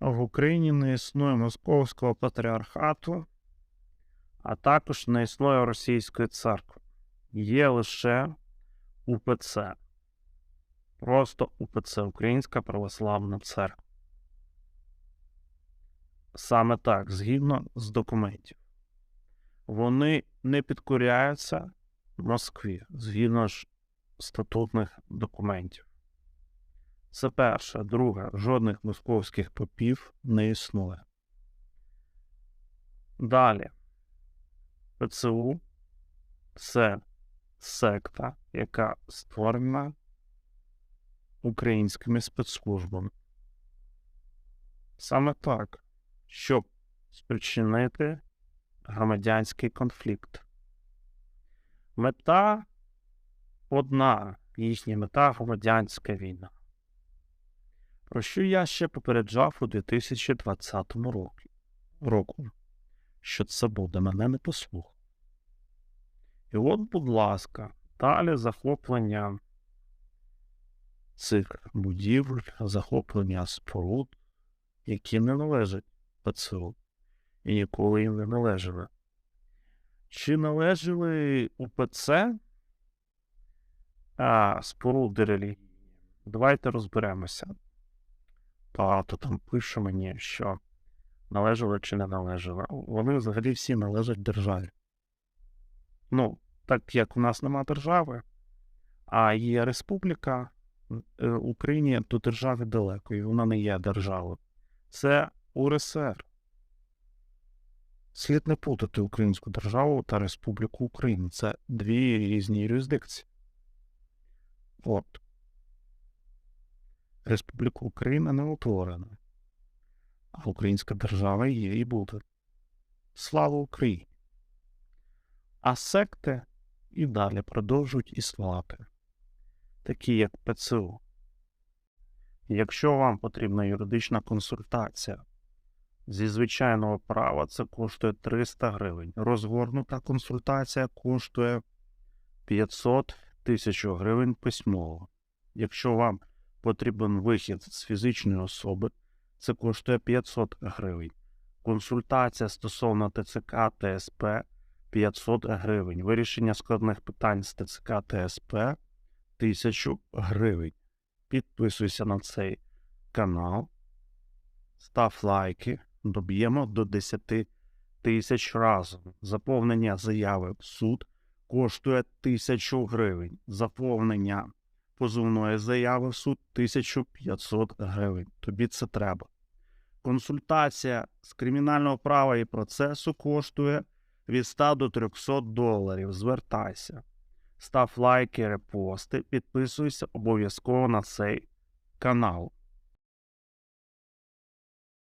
в Україні не існує Московського патріархату, а також не існує Російської церкви. Є лише УПЦ. Просто УПЦ Українська Православна Церква. Саме так, згідно з документів. Вони не підкоряються Москві згідно ж статутних документів. Це перше. Друге, жодних московських попів не існує. Далі. ПЦУ це секта, яка створена українськими спецслужбами. Саме так, щоб спричинити громадянський конфлікт. Мета одна, їхня мета громадянська війна. Про що я ще попереджав у 2020 році, року, що це буде, мене не послухав. І от, будь ласка, далі захоплення цих будівель, захоплення споруд, які не належать ПЦУ і ніколи їм не належали. Чи належали УПЦ а, споруди релігії? Давайте розберемося. Багато там пише мені, що належали чи не належали. Вони взагалі всі належать державі. Ну, так як у нас нема держави, а є республіка, е, Україні до держави далеко, і вона не є державою. Це УРСР. Слід не путати Українську державу та Республіку Україна. Це дві різні юрисдикції. От. Республіка Україна не утворена, а Українська держава є і буде. Слава Україні! А секти і далі продовжують існувати, такі як ПЦУ. Якщо вам потрібна юридична консультація зі звичайного права, це коштує 300 гривень. Розгорнута консультація коштує 500 тисяч гривень письмово. Якщо вам потрібен вихід з фізичної особи, це коштує 500 гривень. Консультація стосовно ТЦК ТСП 500 гривень. Вирішення складних питань з ТЦК ТСП 1000 гривень. Підписуйся на цей канал, став лайки, доб'ємо до 10 тисяч разом. Заповнення заяви в суд коштує 1000 гривень. Заповнення позовної заяви в суд 1500 гривень. Тобі це треба. Консультація з кримінального права і процесу коштує від 100 до 300 доларів. Звертайся. Став лайки, репости, підписуйся обов'язково на цей канал.